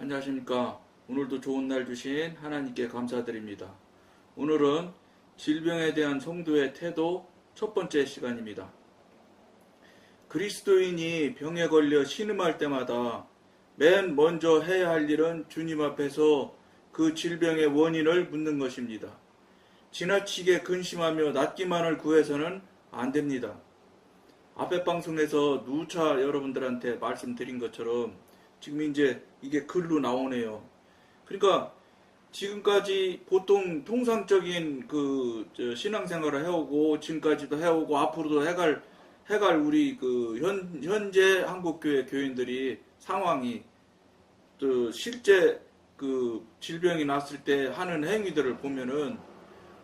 안녕하십니까. 오늘도 좋은 날 주신 하나님께 감사드립니다. 오늘은 질병에 대한 성도의 태도 첫 번째 시간입니다. 그리스도인이 병에 걸려 신음할 때마다 맨 먼저 해야 할 일은 주님 앞에서 그 질병의 원인을 묻는 것입니다. 지나치게 근심하며 낫기만을 구해서는 안 됩니다. 앞에 방송에서 누차 여러분들한테 말씀드린 것처럼 지금 이제 이게 글로 나오네요. 그러니까 지금까지 보통 통상적인 그저 신앙생활을 해오고 지금까지도 해오고 앞으로도 해갈 해갈 우리 그 현, 현재 한국교회 교인들이 상황이 또 실제 그 질병이 났을 때 하는 행위들을 보면은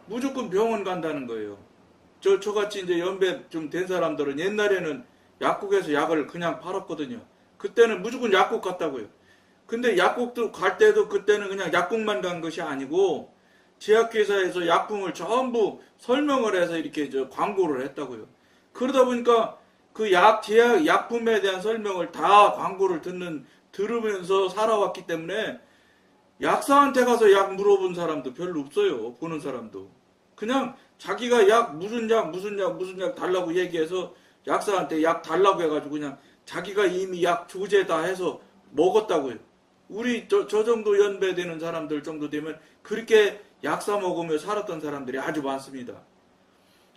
무조건 병원 간다는 거예요. 저, 저같이 이제 연배 좀 된 사람들은 옛날에는 약국에서 약을 그냥 팔았거든요. 그때는 무조건 약국 갔다고요. 근데 약국도 갈 때도 그때는 그냥 약국만 간 것이 아니고 제약회사에서 약품을 전부 설명을 해서 이렇게 저 광고를 했다고요. 그러다 보니까 그 약, 제약, 약품에 대한 설명을 다 광고를 듣는, 들으면서 살아왔기 때문에 약사한테 가서 약 물어본 사람도 별로 없어요. 보는 사람도. 그냥 자기가 약, 무슨 약, 무슨 약, 무슨 약 달라고 얘기해서 약사한테 약 달라고 해가지고 그냥 자기가 이미 약 조제 다 해서 먹었다고요. 우리 저, 저 정도 연배되는 사람들 정도 되면 그렇게 약 사 먹으며 살았던 사람들이 아주 많습니다.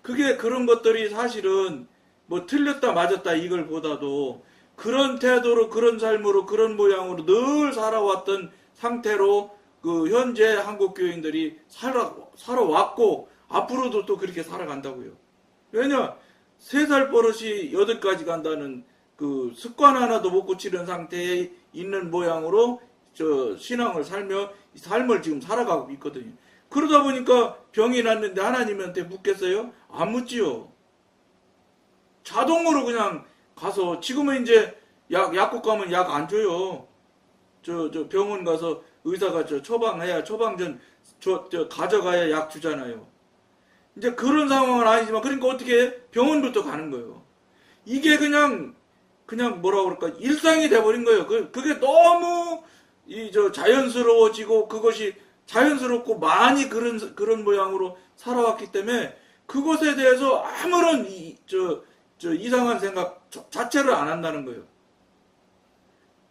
그게 그런 것들이 사실은 뭐 틀렸다 맞았다 이걸 보다도 그런 태도로 그런 삶으로 그런 모양으로 늘 살아왔던 상태로 그 현재 한국 교인들이 살아 살아왔고 앞으로도 또 그렇게 살아간다고요. 왜냐 세 살 버릇이 여덟까지 간다는 그 습관 하나도 못 고치는 상태에 있는 모양으로 저 신앙을 살며 이 삶을 지금 살아가고 있거든요. 그러다 보니까 병이 났는데 하나님한테 묻겠어요? 안 묻지요. 자동으로 그냥 가서 지금은 이제 약 약국 가면 약 안 줘요. 저 저 병원 가서 의사가 저 처방해야 처방전 저, 저 가져가야 약 주잖아요. 이제 그런 상황은 아니지만 그러니까 어떻게 해? 병원부터 가는 거예요. 이게 그냥 그냥 뭐라 그럴까 일상이 돼버린 거예요. 그 그게 너무 이 저 자연스러워지고 그것이 자연스럽고 많이 그런 그런 모양으로 살아왔기 때문에 그것에 대해서 아무런 이, 저, 저 이상한 생각 자- 자체를 안 한다는 거예요.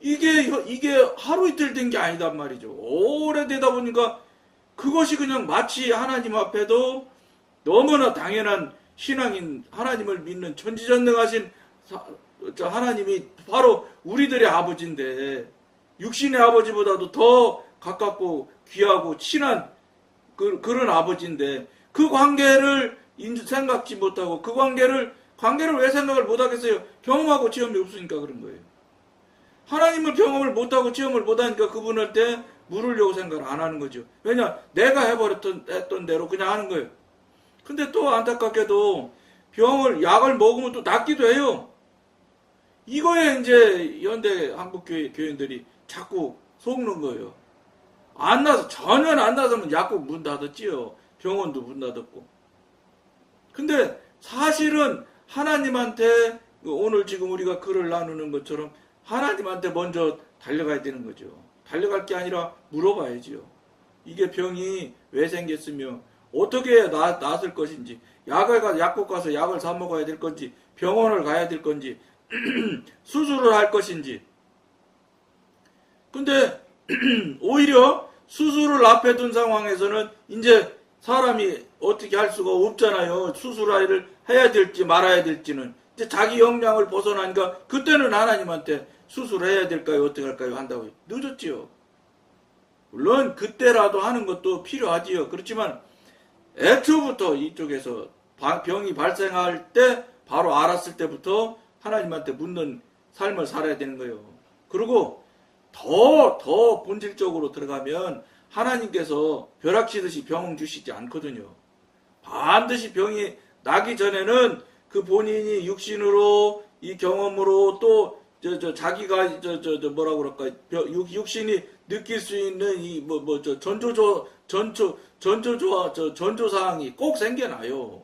이게 이게 하루 이틀 된 게 아니단 말이죠. 오래되다 보니까 그것이 그냥 마치 하나님 앞에도 너무나 당연한 신앙인 하나님을 믿는 전지전능하신 사- 저 하나님이 바로 우리들의 아버지인데 육신의 아버지보다도 더 가깝고 귀하고 친한 그, 그런 아버지인데 그 관계를 인- 생각지 못하고 그 관계를 관계를 왜 생각을 못하겠어요? 경험하고 체험이 없으니까 그런 거예요. 하나님을 경험을 못하고 체험을 못하니까 그분한테 물으려고 생각을 안 하는 거죠. 왜냐? 내가 해버렸던 했던 대로 그냥 하는 거예요. 근데 또 안타깝게도 병을 약을 먹으면 또 낫기도 해요. 이거에 이제 현대 한국교회 교인들이 자꾸 속는 거예요. 안 나서 전혀 안 나서면 약국 문 닫았지요. 병원도 문 닫았고. 근데 사실은 하나님한테 오늘 지금 우리가 글을 나누는 것처럼 하나님한테 먼저 달려가야 되는 거죠. 달려갈 게 아니라 물어봐야지요. 이게 병이 왜 생겼으며 어떻게 나, 낫을 것인지 약을 가 약국 가서 약을 사 먹어야 될 건지 병원을 가야 될 건지 수술을 할 것인지 근데 오히려 수술을 앞에 둔 상황에서는 이제 사람이 어떻게 할 수가 없잖아요. 수술을 해야 될지 말아야 될지는 이제 자기 역량을 벗어나니까 그때는 하나님한테 수술해야 될까요? 어떻게 할까요? 한다고 늦었지요. 물론 그때라도 하는 것도 필요하지요. 그렇지만 애초부터 이쪽에서 바- 병이 발생할 때 바로 알았을 때부터 하나님한테 묻는 삶을 살아야 되는 거예요. 그리고 더, 더 본질적으로 들어가면 하나님께서 벼락치듯이 병 주시지 않거든요. 반드시 병이 나기 전에는 그 본인이 육신으로 이 경험으로 또 저, 저, 자기가 저, 저, 저 뭐라 그럴까 벼- 육, 육신이 느낄 수 있는 이 뭐 뭐 저 전조조 전조 전조조와 저 전조 사항이 꼭 생겨나요.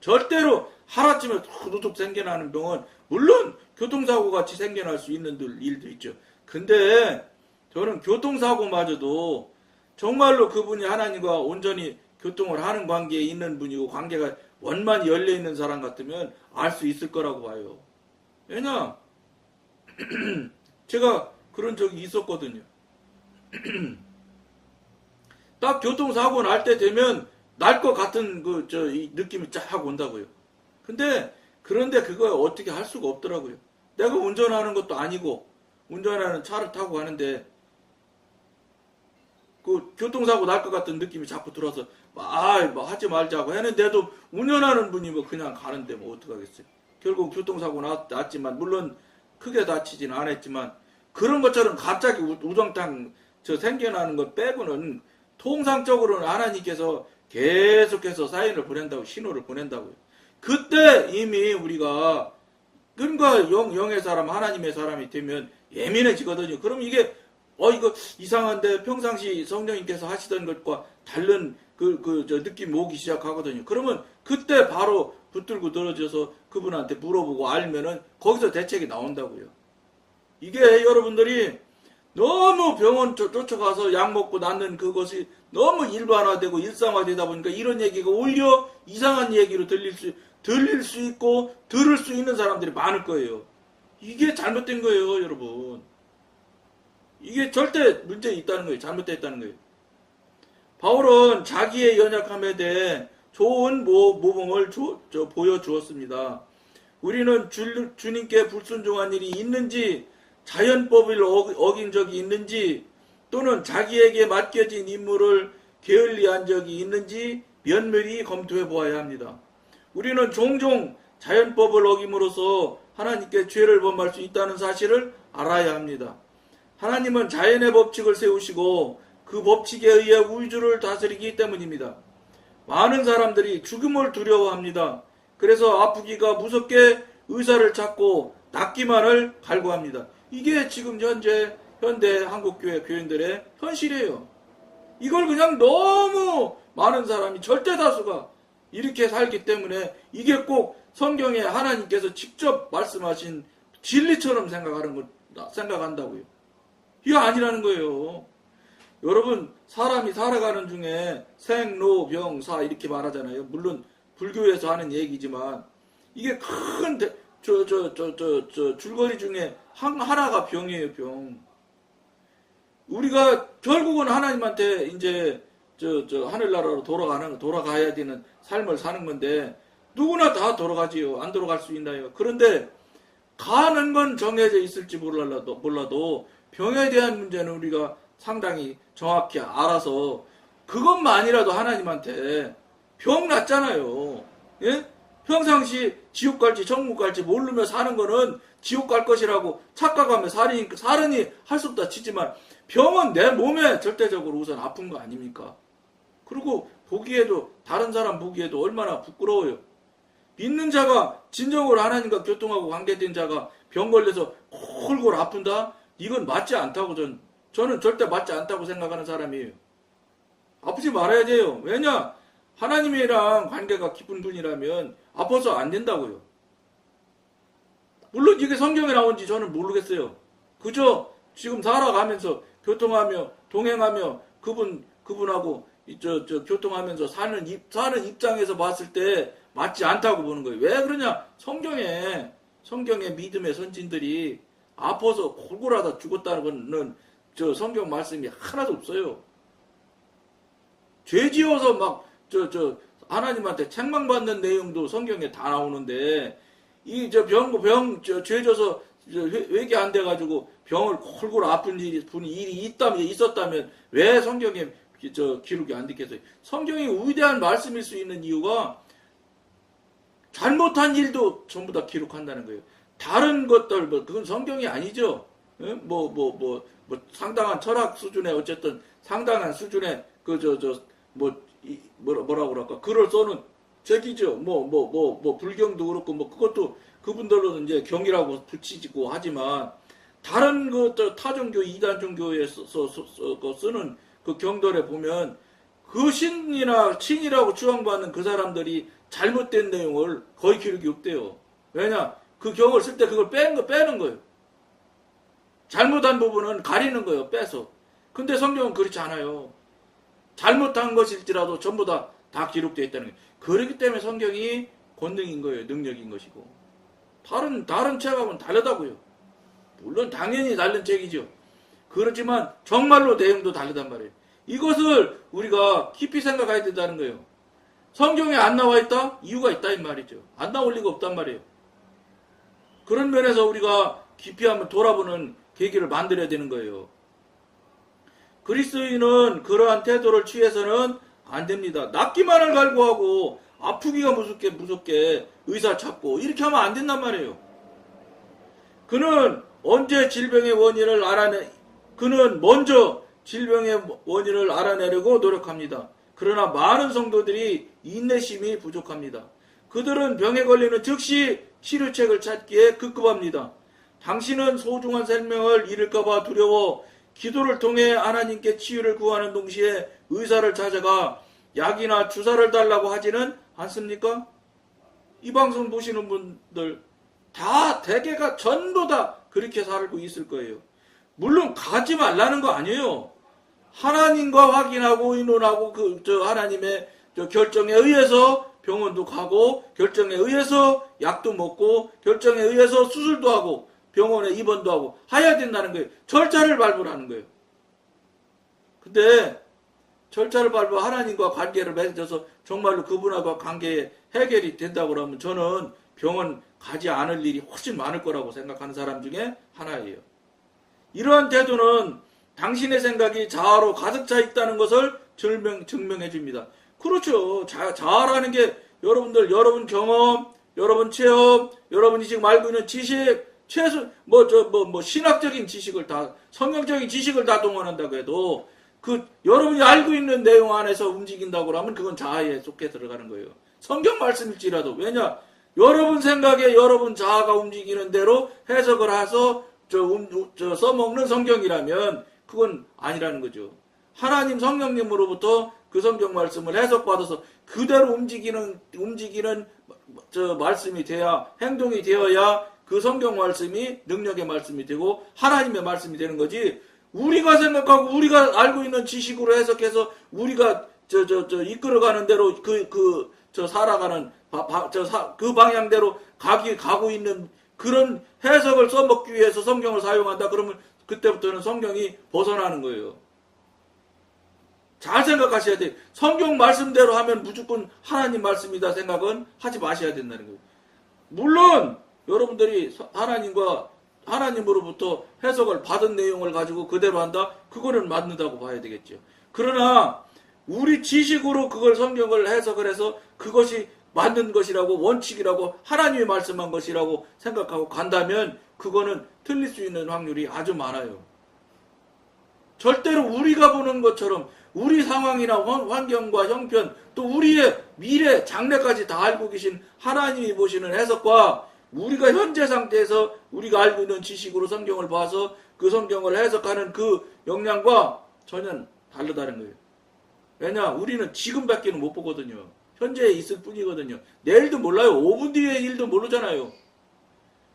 절대로 하루쯤에 후두둑 생겨나는 병은 물론 교통사고 같이 생겨날 수 있는 들- 일도 있죠. 근데 저는 교통사고마저도 정말로 그분이 하나님과 온전히 교통을 하는 관계에 있는 분이고 관계가 원만히 열려 있는 사람 같으면 알 수 있을 거라고 봐요. 왜냐? 제가 그런 적이 있었거든요. 딱 교통사고 날 때 되면 날 것 같은 그 저 느낌이 쫙 온다고요. 근데 그런데 그거 어떻게 할 수가 없더라고요. 내가 운전하는 것도 아니고 운전하는 차를 타고 가는데 그 교통사고 날 것 같은 느낌이 자꾸 들어서 아, 뭐 하지 말자고 했는데도 운전하는 분이 뭐 그냥 가는데 뭐 어떡하겠어요. 결국 교통사고 났, 났지만 물론 크게 다치지는 않았지만 그런 것처럼 갑자기 우- 우정탕 저 생겨나는 것 빼고는 통상적으로는 하나님께서 계속해서 사인을 보낸다고 신호를 보낸다고요. 그때 이미 우리가 그러니까 영, 영의 사람 하나님의 사람이 되면 예민해지거든요. 그럼 이게 어 이거 이상한데 평상시 성령님께서 하시던 것과 다른 그 그 저 느낌 오기 시작하거든요. 그러면 그때 바로 붙들고 늘어져서 그분한테 물어보고 알면은 거기서 대책이 나온다고요. 이게 여러분들이 너무 병원 쫓- 쫓아가서 약 먹고 낫는 그것이 너무 일반화되고 일상화되다 보니까 이런 얘기가 오히려 이상한 얘기로 들릴 수 들릴 수 있고 들을 수 있는 사람들이 많을 거예요. 이게 잘못된 거예요, 여러분. 이게 절대 문제 있다는 거예요. 잘못됐다는 거예요. 바울은 자기의 연약함에 대해 좋은 모, 모범을 주- 저 보여주었습니다. 우리는 주, 주님께 불순종한 일이 있는지 자연법을 어- 어긴 적이 있는지 또는 자기에게 맡겨진 임무를 게을리한 적이 있는지 면밀히 검토해 보아야 합니다. 우리는 종종 자연법을 어김으로써 하나님께 죄를 범할 수 있다는 사실을 알아야 합니다. 하나님은 자연의 법칙을 세우시고 그 법칙에 의해 우주를 다스리기 때문입니다. 많은 사람들이 죽음을 두려워합니다. 그래서 아프기가 무섭게 의사를 찾고 낫기만을 갈구합니다. 이게 지금 현재 현대 한국교회 교인들의 현실이에요. 이걸 그냥 너무 많은 사람이 절대 다수가 이렇게 살기 때문에 이게 꼭 성경에 하나님께서 직접 말씀하신 진리처럼 생각하는 거 생각한다고요. 이거 아니라는 거예요. 여러분 사람이 살아가는 중에 생 로 병 사 이렇게 말하잖아요. 물론 불교에서 하는 얘기지만 이게 큰 저 저 저 저 저 줄거리 중에 한 하나가 병이에요, 병. 우리가 결국은 하나님한테 이제 저 저 하늘나라로 돌아가는 돌아가야 되는 삶을 사는 건데 누구나 다 돌아가지요. 안 돌아갈 수 있나요? 그런데 가는 건 정해져 있을지 몰라도 몰라도 병에 대한 문제는 우리가 상당히 정확히 알아서 그것만이라도 하나님한테 병 났잖아요. 예? 평상시 지옥 갈지 천국 갈지 모르며 사는 거는 지옥 갈 것이라고 착각하며 살이 살으니 할수 없다 치지만 병은 내 몸에 절대적으로 우선 아픈 거 아닙니까? 그리고 보기에도 다른 사람 보기에도 얼마나 부끄러워요. 믿는 자가 진정으로 하나님과 교통하고 관계된 자가 병 걸려서 콜골 아픈다? 이건 맞지 않다고 전 저는 절대 맞지 않다고 생각하는 사람이에요. 아프지 말아야 돼요. 왜냐? 하나님이랑 관계가 깊은 분이라면 아파서 안 된다고요. 물론 이게 성경에 나온지 저는 모르겠어요. 그저 지금 살아가면서 교통하며 동행하며 그분 그분하고 이 저, 저 교통하면서 사는 입, 사는 입장에서 봤을 때 맞지 않다고 보는 거예요. 왜 그러냐? 성경에 성경의 믿음의 선진들이 아파서 골골하다 죽었다는 거는 저 성경 말씀이 하나도 없어요. 죄 지어서 막 저 저 하나님한테 책망받는 내용도 성경에 다 나오는데 이 저 병 병 저 죄 져서 저 회- 회개 안 돼가지고 병을 골골 아픈 일이 분이 일이 있다면 있었다면 왜 성경에 기- 저 기록이 안 됐겠어요? 성경이 위대한 말씀일 수 있는 이유가 잘못한 일도 전부 다 기록한다는 거예요. 다른 것들 뭐 그건 성경이 아니죠. 뭐 뭐 뭐 뭐 상당한 철학 수준의 어쨌든 상당한 수준의 그 저 저 뭐 뭐라 뭐라고 그럴까 글을 써는 책이죠. 뭐 뭐 뭐 뭐 불경도 그렇고 뭐 그것도 그분들로는 이제 경이라고 붙이고 하지만 다른 그저 타종교 이단 종교에 서, 서, 서, 서- 그 쓰는 그 경돌에 보면 그 신이나 신이라고 추앙받는 그 사람들이 잘못된 내용을 거의 기록이 없대요. 왜냐? 그 경을 쓸 때 그걸 뺀 거, 빼는 거예요. 잘못한 부분은 가리는 거예요. 빼서. 근데 성경은 그렇지 않아요. 잘못한 것일지라도 전부 다, 다 기록되어 있다는 거예요. 그렇기 때문에 성경이 권능인 거예요. 능력인 것이고. 다른, 다른 책하고는 다르다고요. 물론 당연히 다른 책이죠. 그렇지만 정말로 내용도 다르단 말이에요. 이것을 우리가 깊이 생각해야 된다는 거예요. 성경에 안 나와 있다? 이유가 있다 이 말이죠. 안 나올 리가 없단 말이에요. 그런 면에서 우리가 깊이 한번 돌아보는 계기를 만들어야 되는 거예요. 그리스도인은 그러한 태도를 취해서는 안 됩니다. 낫기만을 갈구하고 아프기가 무섭게 무섭게 의사 찾고 이렇게 하면 안 된단 말이에요. 그는 언제 질병의 원인을 알아내 그는 먼저 질병의 원인을 알아내려고 노력합니다. 그러나 많은 성도들이 인내심이 부족합니다. 그들은 병에 걸리는 즉시 치료책을 찾기에 급급합니다. 당신은 소중한 생명을 잃을까봐 두려워 기도를 통해 하나님께 치유를 구하는 동시에 의사를 찾아가 약이나 주사를 달라고 하지는 않습니까? 이 방송 보시는 분들 다 대개가 전부 다 그렇게 살고 있을 거예요. 물론 가지 말라는 거 아니에요. 하나님과 확인하고 의논하고 그 저 하나님의 저 결정에 의해서 병원도 가고 결정에 의해서 약도 먹고 결정에 의해서 수술도 하고 병원에 입원도 하고 해야 된다는 거예요. 절차를 밟으라는 거예요. 근데 절차를 밟아 하나님과 관계를 맺어서 정말로 그분하고 관계 해결이 된다고 그러면 저는 병원 가지 않을 일이 훨씬 많을 거라고 생각하는 사람 중에 하나예요. 이러한 태도는 당신의 생각이 자아로 가득 차 있다는 것을 증명, 증명해 줍니다. 그렇죠. 자, 자아라는 게 여러분들, 여러분 경험, 여러분 체험, 여러분이 지금 알고 있는 지식, 최소, 뭐, 저, 뭐, 뭐, 신학적인 지식을 다, 성경적인 지식을 다 동원한다고 해도, 그, 여러분이 알고 있는 내용 안에서 움직인다고 하면 그건 자아에 속해 들어가는 거예요. 성경 말씀일지라도. 왜냐? 여러분 생각에 여러분 자아가 움직이는 대로 해석을 해서, 저, 음, 저, 써먹는 성경이라면, 그건 아니라는 거죠. 하나님 성령님으로부터 그 성경 말씀을 해석받아서 그대로 움직이는 움직이는 저 말씀이 돼야 행동이 되어야 그 성경 말씀이 능력의 말씀이 되고 하나님의 말씀이 되는 거지. 우리가 생각하고 우리가 알고 있는 지식으로 해석해서 우리가 저 저 저 이끌어가는 대로 그 그 저 살아가는 저그 방향대로 가기 가고 있는 그런 해석을 써먹기 위해서 성경을 사용한다 그러면 그때부터는 성경이 벗어나는 거예요. 잘 생각하셔야 돼요. 성경 말씀대로 하면 무조건 하나님 말씀이다 생각은 하지 마셔야 된다는 거예요. 물론 여러분들이 하나님과 하나님으로부터 해석을 받은 내용을 가지고 그대로 한다? 그거는 맞는다고 봐야 되겠죠. 그러나 우리 지식으로 그걸 성경을 해석을 해서 그것이 맞는 것이라고 원칙이라고 하나님이 말씀한 것이라고 생각하고 간다면 그거는 틀릴 수 있는 확률이 아주 많아요. 절대로 우리가 보는 것처럼 우리 상황이나 환경과 형편 또 우리의 미래 장래까지 다 알고 계신 하나님이 보시는 해석과 우리가 현재 상태에서 우리가 알고 있는 지식으로 성경을 봐서 그 성경을 해석하는 그 역량과 전혀 다르다는 거예요. 왜냐 우리는 지금밖에는 못 보거든요. 현재에 있을 뿐이거든요. 내일도 몰라요. 5분 뒤의 일도 모르잖아요.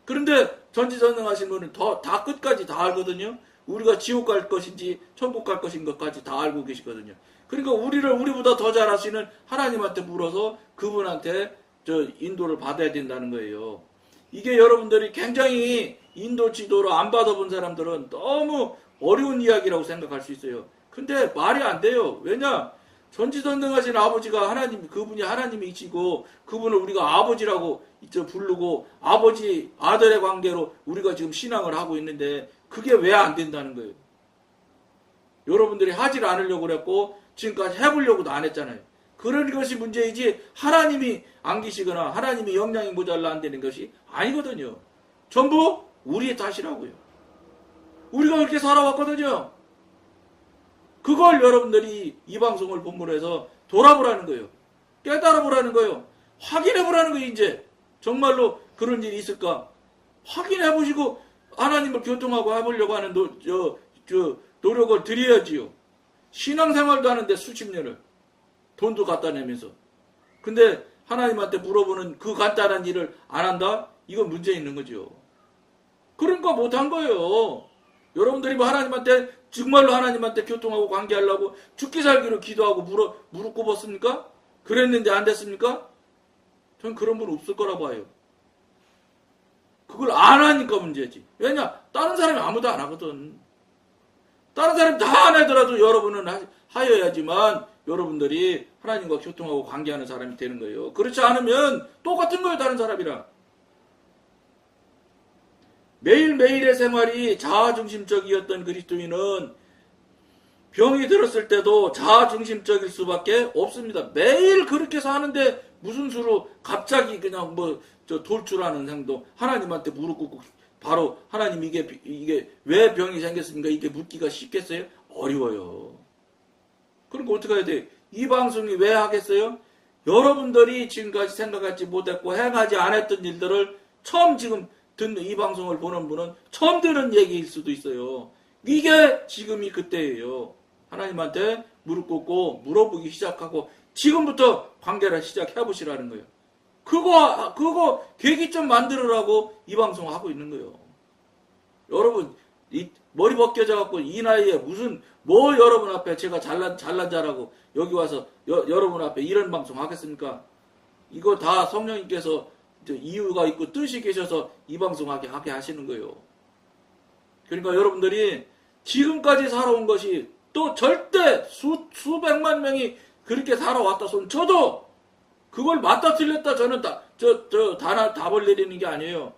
그런데 전지전능하신 분은 더, 다 끝까지 다 알거든요. 우리가 지옥 갈 것인지 천국 갈 것인 것까지 다 알고 계시거든요. 그러니까 우리를 우리보다 더 잘 아시는 하나님한테 물어서 그분한테 저 인도를 받아야 된다는 거예요. 이게 여러분들이 굉장히 인도 지도를 안 받아본 사람들은 너무 어려운 이야기라고 생각할 수 있어요. 근데 말이 안 돼요. 왜냐? 전지전능하신 아버지가 하나님, 그분이 하나님이시고, 그분을 우리가 아버지라고 부르고, 아버지, 아들의 관계로 우리가 지금 신앙을 하고 있는데, 그게 왜 안 된다는 거예요? 여러분들이 하지를 않으려고 그랬고, 지금까지 해보려고도 안 했잖아요. 그런 것이 문제이지, 하나님이 안 계시거나, 하나님이 영향이 모자라 안 되는 것이 아니거든요. 전부 우리의 탓이라고요. 우리가 그렇게 살아왔거든요. 그걸 여러분들이 이 방송을 본문으로 해서 돌아보라는 거예요. 깨달아 보라는 거예요. 확인해 보라는 거예요, 이제. 정말로 그런 일이 있을까? 확인해 보시고 하나님을 교통하고 해보려고 하는 노, 저, 저, 노력을 드려야지요. 신앙생활도 하는데 수십 년을 돈도 갖다 내면서. 근데 하나님한테 물어보는 그 간단한 일을 안 한다? 이건 문제 있는 거죠. 그러니까 못한 거예요. 여러분들이 뭐 하나님한테 정말로 하나님한테 교통하고 관계하려고 죽기 살기로 기도하고 무릎, 무릎 꿇었습니까? 그랬는데 안 됐습니까? 전 그런 분 없을 거라 봐요. 그걸 안 하니까 문제지. 왜냐? 다른 사람이 아무도 안 하거든. 다른 사람이 다 안 하더라도 여러분은 하- 하여야지만 여러분들이 하나님과 교통하고 관계하는 사람이 되는 거예요. 그렇지 않으면 똑같은 거예요, 다른 사람이랑. 매일매일의 생활이 자아중심적이었던 그리스도인은 병이 들었을 때도 자아중심적일 수밖에 없습니다. 매일 그렇게 사는데 무슨 수로 갑자기 그냥 뭐 저 돌출하는 행동, 하나님한테 무릎 꿇고 바로 하나님 이게 이게 왜 병이 생겼습니까? 이게 묻기가 쉽겠어요? 어려워요. 그러니까 어떻게 해야 돼? 이 방송이 왜 하겠어요? 여러분들이 지금까지 생각하지 못했고 행하지 않았던 일들을 처음 지금 듣는 이 방송을 보는 분은 처음 듣는 얘기일 수도 있어요. 이게 지금이 그때예요. 하나님한테 무릎 꿇고 물어보기 시작하고 지금부터 관계를 시작해 보시라는 거예요. 그거 그거 계기 좀 만들으라고 이 방송 하고 있는 거예요. 여러분 이 머리 벗겨져 갖고 이 나이에 무슨 뭐 여러분 앞에 제가 잘난 잘난 자라고 여기 와서 여, 여러분 앞에 이런 방송 하겠습니까? 이거 다 성령님께서 이유가 있고 뜻이 계셔서 이 방송하게 하게 하시는 거예요. 그러니까 여러분들이 지금까지 살아온 것이 또 절대 수, 수백만 명이 그렇게 살아왔다 손 저도 그걸 맞다 틀렸다 저는 다, 저, 저, 다, 답을 내리는 게 아니에요.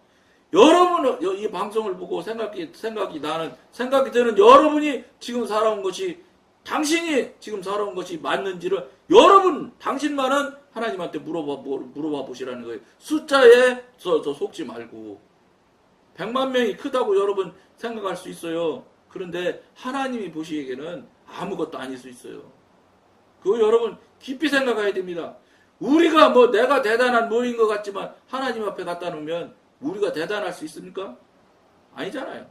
여러분, 이 방송을 보고 생각이, 생각이 나는, 생각이 드는 여러분이 지금 살아온 것이, 당신이 지금 살아온 것이 맞는지를 여러분, 당신만은 하나님한테 물어봐, 물어봐 보시라는 거예요. 숫자에 저, 저 속지 말고. 100만 명이 크다고 여러분 생각할 수 있어요. 그런데 하나님이 보시기에는 아무것도 아닐 수 있어요. 그거 여러분 깊이 생각해야 됩니다. 우리가 뭐 내가 대단한 뭐인 것 같지만 하나님 앞에 갖다 놓으면 우리가 대단할 수 있습니까? 아니잖아요.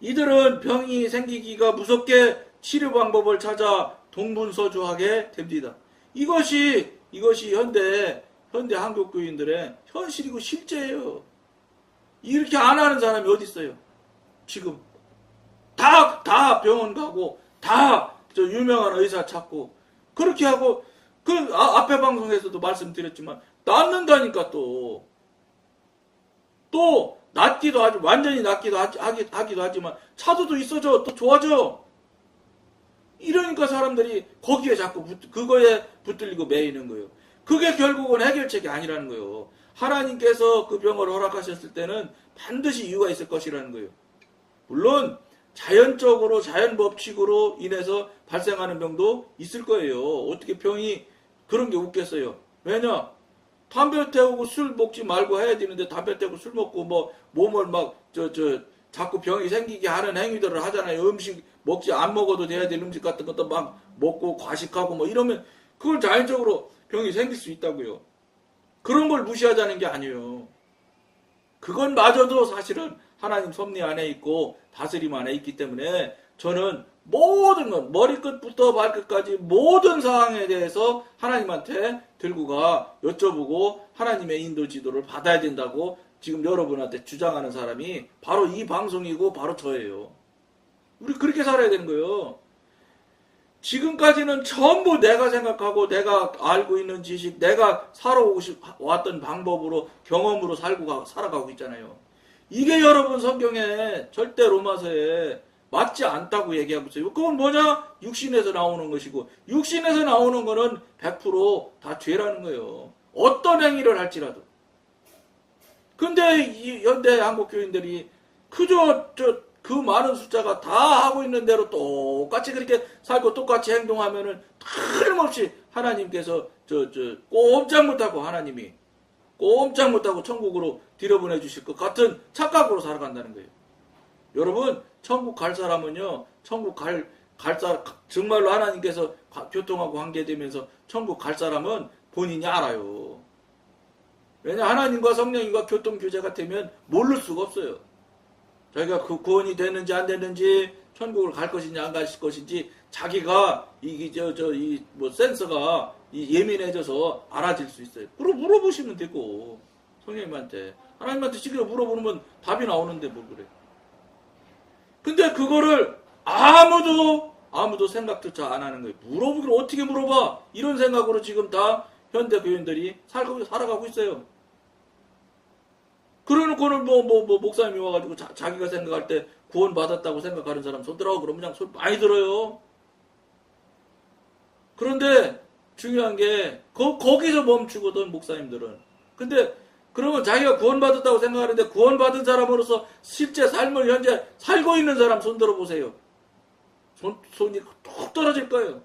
이들은 병이 생기기가 무섭게 치료 방법을 찾아 동분서주하게 됩니다. 이것이 이것이 현대 현대 한국 교인들의 현실이고 실제예요. 이렇게 안 하는 사람이 어디 있어요? 지금 다다 병원 가고 다 저 유명한 의사 찾고 그렇게 하고 그 아- 앞에 방송에서도 말씀드렸지만 낫는다니까 또 또 낫기도 하지 완전히 낫기도 하지, 하기, 하기도 하지만 차도도 있어져 또 좋아져 이러니까 사람들이 거기에 자꾸 붙- 그거에 붙들리고 매이는 거예요. 그게 결국은 해결책이 아니라는 거예요. 하나님께서 그 병을 허락하셨을 때는 반드시 이유가 있을 것이라는 거예요. 물론 자연적으로 자연 법칙으로 인해서 발생하는 병도 있을 거예요. 어떻게 병이 그런 게 웃겠어요. 왜냐? 담배 태우고 술 먹지 말고 해야 되는데 담배 태우고 술 먹고 뭐 몸을 막 저 저 자꾸 병이 생기게 하는 행위들을 하잖아요. 음식 먹지 안 먹어도 돼야 될 음식 같은 것도 막 먹고 과식하고 뭐 이러면 그걸 자연적으로 병이 생길 수 있다고요. 그런 걸 무시하자는 게 아니에요. 그건 마저도 사실은 하나님 섭리 안에 있고 다스림 안에 있기 때문에 저는 모든 것, 머리끝부터 발끝까지 모든 상황에 대해서 하나님한테 들고 가 여쭤보고 하나님의 인도 지도를 받아야 된다고 지금 여러분한테 주장하는 사람이 바로 이 방송이고 바로 저예요. 우리 그렇게 살아야 되는 거예요. 지금까지는 전부 내가 생각하고 내가 알고 있는 지식, 내가 살아오고 싶, 왔던 방법으로 경험으로 살고 가- 살아가고 있잖아요. 이게 여러분 성경에 절대 로마서에 맞지 않다고 얘기하고 있어요. 그건 뭐냐? 육신에서 나오는 것이고 육신에서 나오는 거는 100%다 죄라는 거예요. 어떤 행위를 할지라도. 근데 이 현대 한국 교인들이 그저 저 그 많은 숫자가 다 하고 있는 대로 똑같이 그렇게 살고 똑같이 행동하면은 틀림없이 하나님께서 저 저 꼼짝 못하고 하나님이 꼼짝 못하고 천국으로 들여보내 주실 것 같은 착각으로 살아간다는 거예요. 여러분 천국 갈 사람은요 천국 갈 갈 사람 정말로 하나님께서 가- 교통하고 관계되면서 천국 갈 사람은 본인이 알아요. 왜냐 하나님과 성령님과 교통 교제가 되면 모를 수가 없어요. 자기가 그 구원이 되는지 안 되는지 천국을 갈 것인지 안 갈 것인지 자기가 이게 저저 이 뭐 센서가 이 예민해져서 알아질 수 있어요. 물어 물어보시면 되고 성령님한테 하나님한테 직접 물어보면 답이 나오는데 뭘 그래? 그런데 그거를 아무도 아무도 생각조차 안 하는 거예요. 물어보기를 어떻게 물어봐? 이런 생각으로 지금 다 현대 교인들이 살고 살아가고 있어요. 그러놓고는 뭐 뭐 뭐 목사님이 와가지고 자, 자기가 생각할 때 구원 받았다고 생각하는 사람 손 들어 그러면 그냥 손 많이 들어요. 그런데 중요한 게 거, 거기서 멈추거든 목사님들은. 근데 그러면 자기가 구원받았다고 생각하는데 구원받은 사람으로서 실제 삶을 현재 살고 있는 사람 손 들어 보세요. 손, 손이 뚝 떨어질 거예요.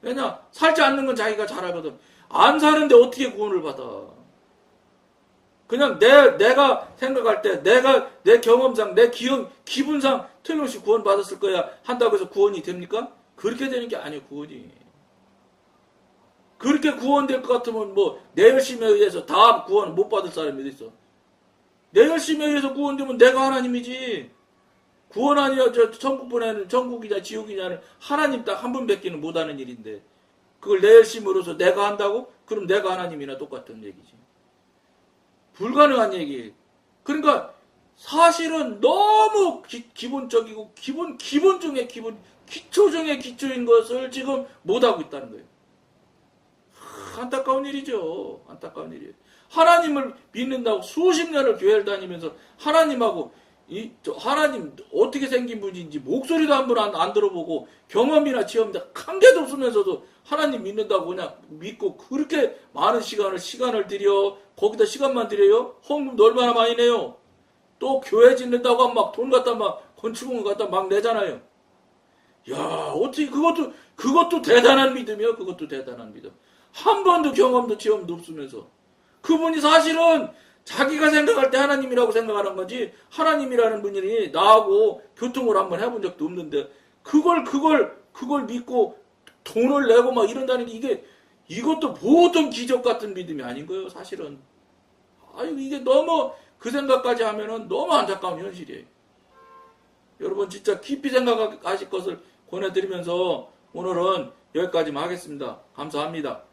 왜냐? 살지 않는 건 자기가 잘 알거든. 안 사는데 어떻게 구원을 받아? 그냥 내, 내가 생각할 때, 내가, 내 경험상, 내 기억, 기분상 틀림없이 구원받았을 거야. 한다고 해서 구원이 됩니까? 그렇게 되는 게 아니에요, 구원이. 그렇게 구원될 것 같으면 뭐, 내 열심에 의해서 다 구원 못 받을 사람이 어디 있어? 내 열심에 의해서 구원되면 내가 하나님이지. 구원 아니야, 저, 천국 보내는, 천국이냐, 지옥이냐는 하나님 딱 한 분밖에는 못하는 일인데, 그걸 내 열심으로서 내가 한다고? 그럼 내가 하나님이나 똑같은 얘기지. 불가능한 얘기. 그러니까, 사실은 너무 기, 기본적이고, 기본, 기본 중에 기본, 기초 중에 기초인 것을 지금 못 하고 있다는 거예요. 하, 안타까운 일이죠. 안타까운 일이에요. 하나님을 믿는다고 수십 년을 교회를 다니면서 하나님하고 이, 저 하나님 어떻게 생긴 분인지 목소리도 한번 안 안 들어보고 경험이나 체험이나 한 개도 없으면서도 하나님 믿는다고 그냥 믿고 그렇게 많은 시간을 시간을 들여 거기다 시간만 들여요? 헌금도 얼마나 많이 내요? 또 교회 짓는다고 하면 막 돈 갖다 막 건축원 갖다 막 내잖아요. 야 어떻게 그것도 그것도 대단한 믿음이요. 그것도 대단한 믿음. 한 번도 경험도 체험도 없으면서. 그분이 사실은 자기가 생각할 때 하나님이라고 생각하는 거지 하나님이라는 분이 나하고 교통을 한번 해본 적도 없는데 그걸 그걸 그걸 믿고 돈을 내고 막 이런다는 게 이게 이것도 보통 기적 같은 믿음이 아닌 거예요 사실은. 아유 이게 너무 그 생각까지 하면은 너무 안타까운 현실이에요. 여러분 진짜 깊이 생각하실 것을 권해드리면서 오늘은 여기까지만 하겠습니다. 감사합니다.